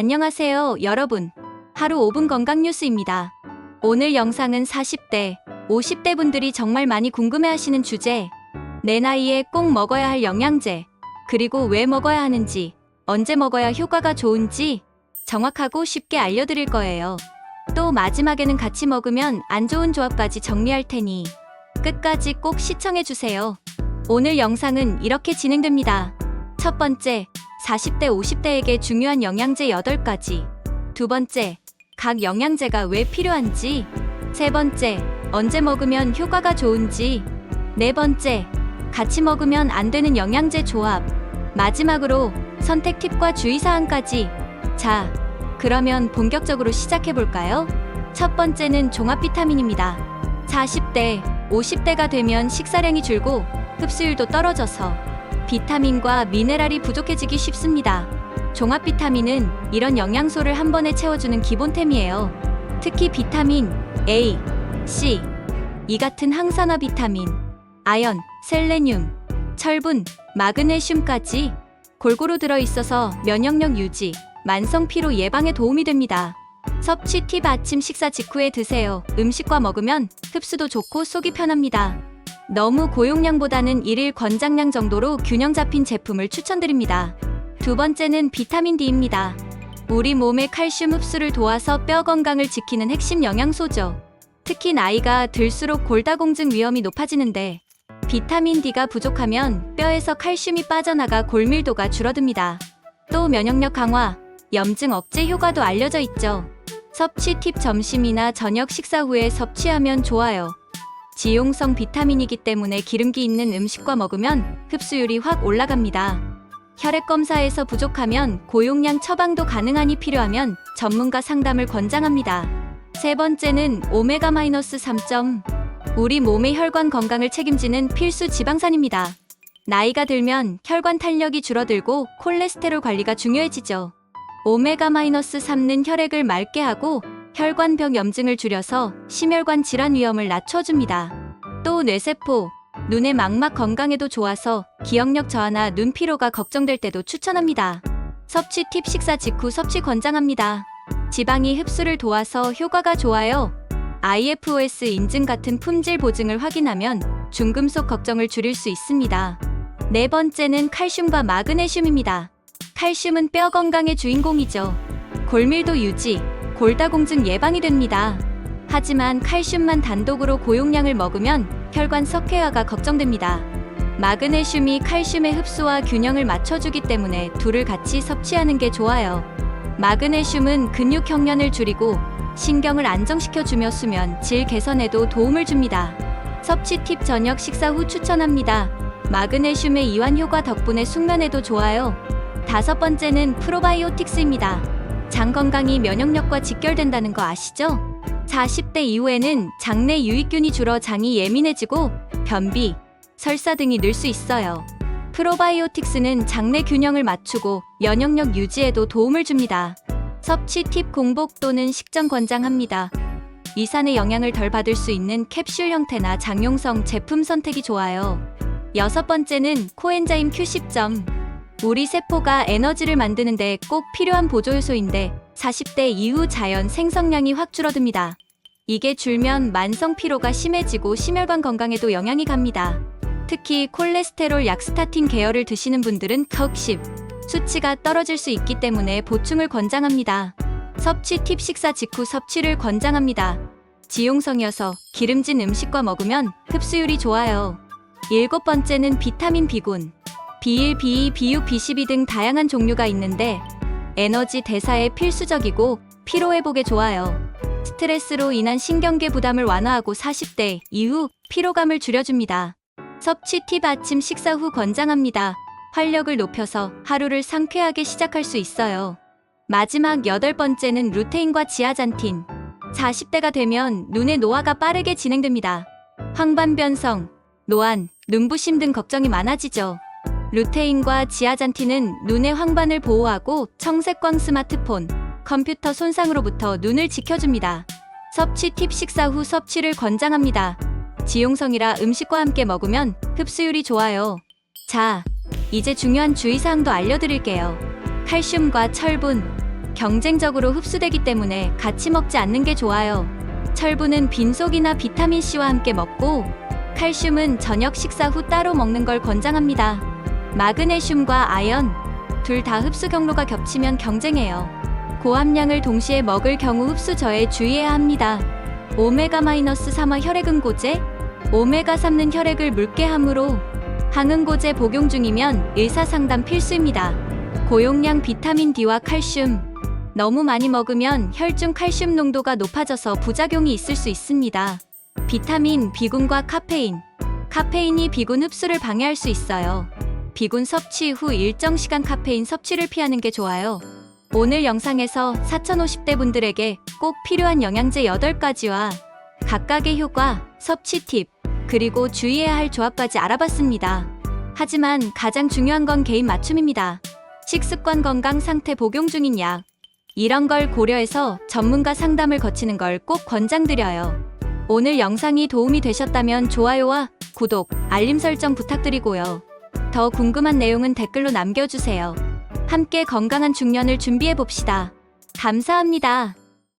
안녕하세요, 여러분. 하루 5분 건강 뉴스입니다. 오늘 영상은 40대, 50대 분들이 정말 많이 궁금해 하시는 주제. 내 나이에 꼭 먹어야 할 영양제, 그리고 왜 먹어야 하는지, 언제 먹어야 효과가 좋은지 정확하고 쉽게 알려드릴 거예요. 또 마지막에는 같이 먹으면 안 좋은 조합까지 정리할 테니 끝까지 꼭 시청해주세요. 오늘 영상은 이렇게 진행됩니다. 첫 번째, 40대, 50대에게 중요한 영양제 8가지. 두 번째, 각 영양제가 왜 필요한지. 세 번째, 언제 먹으면 효과가 좋은지. 네 번째, 같이 먹으면 안 되는 영양제 조합. 마지막으로 선택 팁과 주의사항까지. 자, 그러면 본격적으로 시작해볼까요? 첫 번째는 종합 비타민입니다. 40대, 50대가 되면 식사량이 줄고 흡수율도 떨어져서 비타민과 미네랄이 부족해지기 쉽습니다. 종합 비타민은 이런 영양소를 한 번에 채워주는 기본템이에요. 특히 비타민 A, C, 이 같은 항산화 비타민, 아연, 셀레늄, 철분, 마그네슘까지 골고루 들어있어서 면역력 유지, 만성 피로 예방에 도움이 됩니다. 섭취 팁 아침 식사 직후에 드세요. 음식과 먹으면 흡수도 좋고 속이 편합니다. 너무 고용량보다는 일일 권장량 정도로 균형 잡힌 제품을 추천드립니다. 두 번째는 비타민 D입니다. 우리 몸의 칼슘 흡수를 도와서 뼈 건강을 지키는 핵심 영양소죠. 특히 나이가 들수록 골다공증 위험이 높아지는데 비타민 D가 부족하면 뼈에서 칼슘이 빠져나가 골밀도가 줄어듭니다. 또 면역력 강화, 염증 억제 효과도 알려져 있죠. 섭취 팁 점심이나 저녁 식사 후에 섭취하면 좋아요. 지용성 비타민이기 때문에 기름기 있는 음식과 먹으면 흡수율이 확 올라갑니다. 혈액 검사에서 부족하면 고용량 처방도 가능하니 필요하면 전문가 상담을 권장합니다. 세 번째는 오메가-3점. 우리 몸의 혈관 건강을 책임지는 필수 지방산입니다. 나이가 들면 혈관 탄력이 줄어들고 콜레스테롤 관리가 중요해지죠. 오메가-3는 혈액을 맑게 하고 혈관병 염증을 줄여서 심혈관 질환 위험을 낮춰줍니다. 또 뇌세포, 눈의 망막 건강에도 좋아서 기억력 저하나 눈 피로가 걱정될 때도 추천합니다. 섭취 팁 식사 직후 섭취 권장합니다. 지방이 흡수를 도와서 효과가 좋아요. IFOS 인증 같은 품질 보증을 확인하면 중금속 걱정을 줄일 수 있습니다. 네 번째는 칼슘과 마그네슘입니다. 칼슘은 뼈 건강의 주인공이죠. 골밀도 유지, 골다공증 예방이 됩니다. 하지만 칼슘만 단독으로 고용량을 먹으면 혈관 석회화가 걱정됩니다. 마그네슘이 칼슘의 흡수와 균형을 맞춰주기 때문에 둘을 같이 섭취하는 게 좋아요. 마그네슘은 근육 형련을 줄이고 신경을 안정시켜주며 수면 질 개선에도 도움을 줍니다. 섭취 팁 저녁 식사 후 추천합니다. 마그네슘의 이완 효과 덕분에 숙면에도 좋아요. 다섯 번째는 프로바이오틱스입니다. 장 건강이 면역력과 직결된다는 거 아시죠? 40대 이후에는 장내 유익균이 줄어 장이 예민해지고 변비, 설사 등이 늘 수 있어요. 프로바이오틱스는 장내 균형을 맞추고 면역력 유지에도 도움을 줍니다. 섭취 팁 공복 또는 식전 권장합니다. 이산의 영향을 덜 받을 수 있는 캡슐 형태나 장용성 제품 선택이 좋아요. 여섯 번째는 코엔자임 Q10점. 우리 세포가 에너지를 만드는데 꼭 필요한 보조요소인데 40대 이후 자연 생성량이 확 줄어듭니다. 이게 줄면 만성 피로가 심해지고 심혈관 건강에도 영향이 갑니다. 특히 콜레스테롤 약 스타틴 계열을 드시는 분들은 턱십 수치가 떨어질 수 있기 때문에 보충을 권장합니다. 섭취 팁 식사 직후 섭취를 권장합니다. 지용성이어서 기름진 음식과 먹으면 흡수율이 좋아요. 일곱 번째는 비타민 B군. B1, B2, B6, B12 등 다양한 종류가 있는데 에너지 대사에 필수적이고 피로 회복에 좋아요. 스트레스로 인한 신경계 부담을 완화하고 40대 이후 피로감을 줄여줍니다. 섭취 팁 아침 식사 후 권장합니다. 활력을 높여서 하루를 상쾌하게 시작할 수 있어요. 마지막 여덟 번째는 루테인과 지아잔틴. 40대가 되면 눈의 노화가 빠르게 진행됩니다. 황반변성, 노안, 눈부심 등 걱정이 많아지죠. 루테인과 지아잔틴은 눈의 황반을 보호하고 청색광 스마트폰, 컴퓨터 손상으로부터 눈을 지켜줍니다. 섭취 팁 식사 후 섭취를 권장합니다. 지용성이라 음식과 함께 먹으면 흡수율이 좋아요. 자, 이제 중요한 주의사항도 알려드릴게요. 칼슘과 철분, 경쟁적으로 흡수되기 때문에 같이 먹지 않는 게 좋아요. 철분은 빈속이나 비타민C와 함께 먹고 칼슘은 저녁 식사 후 따로 먹는 걸 권장합니다. 마그네슘과 아연 둘 다 흡수 경로가 겹치면 경쟁해요. 고함량을 동시에 먹을 경우 흡수 저에 주의해야 합니다. 오메가-3화 혈액응고제 오메가3는 혈액을 묽게 함으로 항응고제 복용 중이면 의사상담 필수입니다. 고용량 비타민 D와 칼슘 너무 많이 먹으면 혈중 칼슘 농도가 높아져서 부작용이 있을 수 있습니다. 비타민, 비군과 카페인. 카페인이 비군 흡수를 방해할 수 있어요. 비군 섭취 후 일정 시간 카페인 섭취를 피하는 게 좋아요. 오늘 영상에서 4050대 분들에게 꼭 필요한 영양제 8가지와 각각의 효과, 섭취 팁, 그리고 주의해야 할 조합까지 알아봤습니다. 하지만 가장 중요한 건 개인 맞춤입니다. 식습관 건강 상태 복용 중인 약. 이런 걸 고려해서 전문가 상담을 거치는 걸 꼭 권장드려요. 오늘 영상이 도움이 되셨다면 좋아요와 구독, 알림 설정 부탁드리고요. 더 궁금한 내용은 댓글로 남겨주세요. 함께 건강한 중년을 준비해 봅시다. 감사합니다.